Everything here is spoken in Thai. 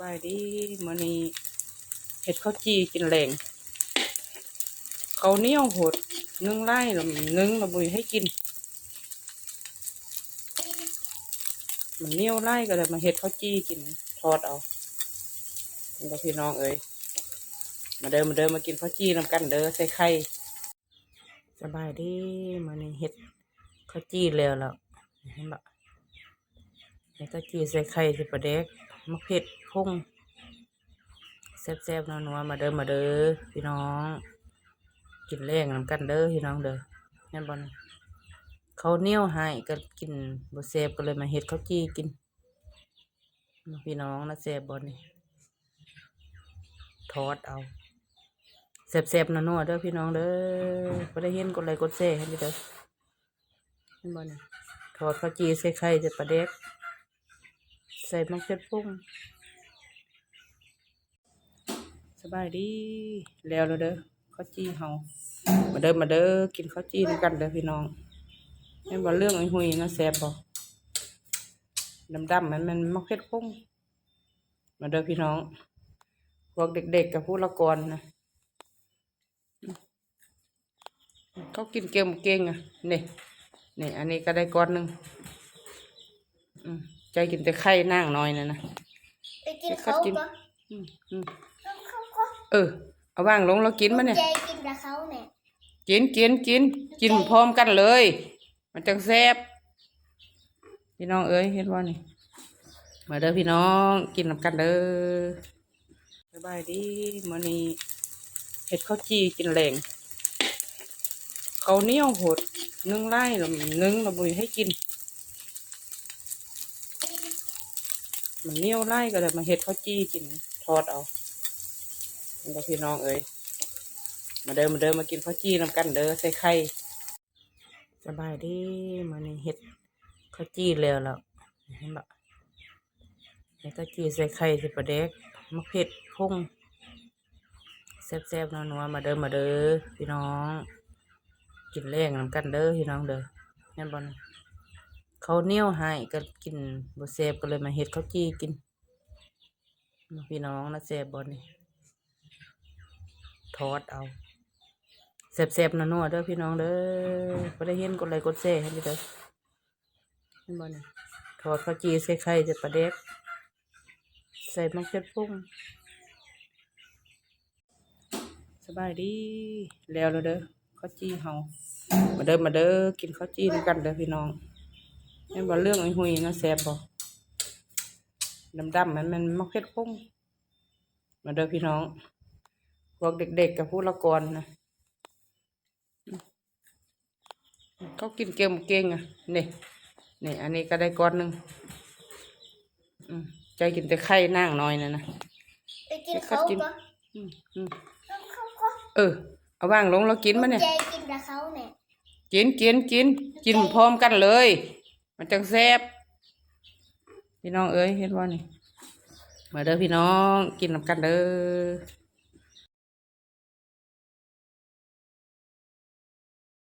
บายดีมื้อนี้เฮ็ดข้าวจีกินแรงเขาเนียวหดนึ่งไร่แล้วนึ่งแล้วบ่ให้กิน มันเนียวไร่ก็เลยมาเฮ็ดข้าวจีกินทอดเอาพี่น้องเอ้ยมาเดินมาเดินมากินข้าวจีนำกันเด้อใส่ไข่สบายดีมื้อนี้เฮ็ดข้าวจีแล้วแล้วเห็นบ่เฮ็ดข้าวจีใส่ไข่ส่ปลาแดก มะเผ็ดพงแซ่บๆนัวๆมาเด้อมาเด้อพี่น้อง กินแรงนำกันเด้อพี่น้องเด้อแม่นบ่นะเขาเนียวให้ก็กินบ่แซ่บก็เลยมาเฮ็ดข้าวจีกิน พี่น้องนะแซ่บบ่นี่ทอดเอาแซ่บๆนัวๆเด้อพี่น้องเด้อบ่ได้เห็นกดไลค์กดแชร์ให้เด้อแม่นบ่นี่ทอดข้าวจีใส่ไข่ใส่ปลาแดก ใส่มะเขือพวงสบายดีแล้วแล้วเด้อข้าวจีเฮามาเด้อมาเด้อกินข้าวจีนำกันเด้อพี่น้องแม่นบ่เรื่องไอ้หุยนะแซ่บบ่ดำๆมันมันมะเขือพวงมาเด้อพี่น้อง พวกเด็กๆกับผู้ละกรนะเขากินเก่งเก่งอะนี่นี่อันนี้ก็ได้ก้อนหนึ่งอืม ใจกินแต่ไข่นางน้อยนะนะไปกินเขาปะอืมอืมเขาก็เออ เอาว่างลงแล้วกินมาเนี่ย ใจกินกับเขาเนี่ยกินกินกินกินพร้อมกันเลย มันจังแซ่บพี่น้องเอ้ยเห็นว่านี่ มาเด้อพี่น้องกินนำกันเด้อสบายดีมื้อนี้เฮ็ดข้าวจีกินแรงข้าวเหนียวโหดนึ่งไร่แล้วนึ่งแล้วบ่ให้กิน มันเนียวไร่ก็เลยมาเฮ็ดข้าวจี้กินทอดเอานี่ก็พี่น้องเอ้ยมาเดินมาเดินมากินข้าวจี้นำกันเด้อใส่ไข่สบายดีมื้อนี้เฮ็ดข้าวจีแล้วแล้วเห็นบ่แล้าวจี้ใส่ไข่ส่ปลาแดกมะเผ็ดพุ่งแซ่บๆนัวๆมาเด้อมาเด้อพี่น้อง กินแรงนำกันเด้อพี่น้องเด้อแม่นบ่น เขาเนียวให้ก็กินบ่แซ่บก็เลยมาเฮ็ดข้าวจีกินพี่น้องนะแซ่บบ่นี่ทอดเอาแซ่บๆนัวๆเด้อพี่น้องเด้อบ่ได้เห็นกดไลค์กดแชร์ให้เด้อแม่นบ่นี่ทอดข้าวจีใส่ไข่ใส่ปลาแดกใส่มะเขือพวงสบายดีแล้วแล้วเด้อข้าวจีเฮามาเด้อมาเด้อกินข้าวจีนำกันเด้อพี่น้อง แม่นบ่เรื่องไอ้หุยนะแซ่บบ่ดำๆมันมันมะเขือพวงมาเด้อพี่น้องพวกเด็กๆกับผู้ละกรนะเขากินเก่งบ่เก่งอะนี่นี่อันนี้ก็ได้ก้อนหนึ่งอืมใจกินแต่ไข่นางน้อยนะนะไปกินเขาปะอืมอืมเขาก็เออ เอาว่างลงแล้วกินมาเนี่ยใจกินกับเขาเนี่ยกินกินกินกินพร้อมกันเลย มันจังแซ่บพี่น้องเอ้ยเห็นว่านี่ มาเด้อพี่น้องกินนำกันเด้อ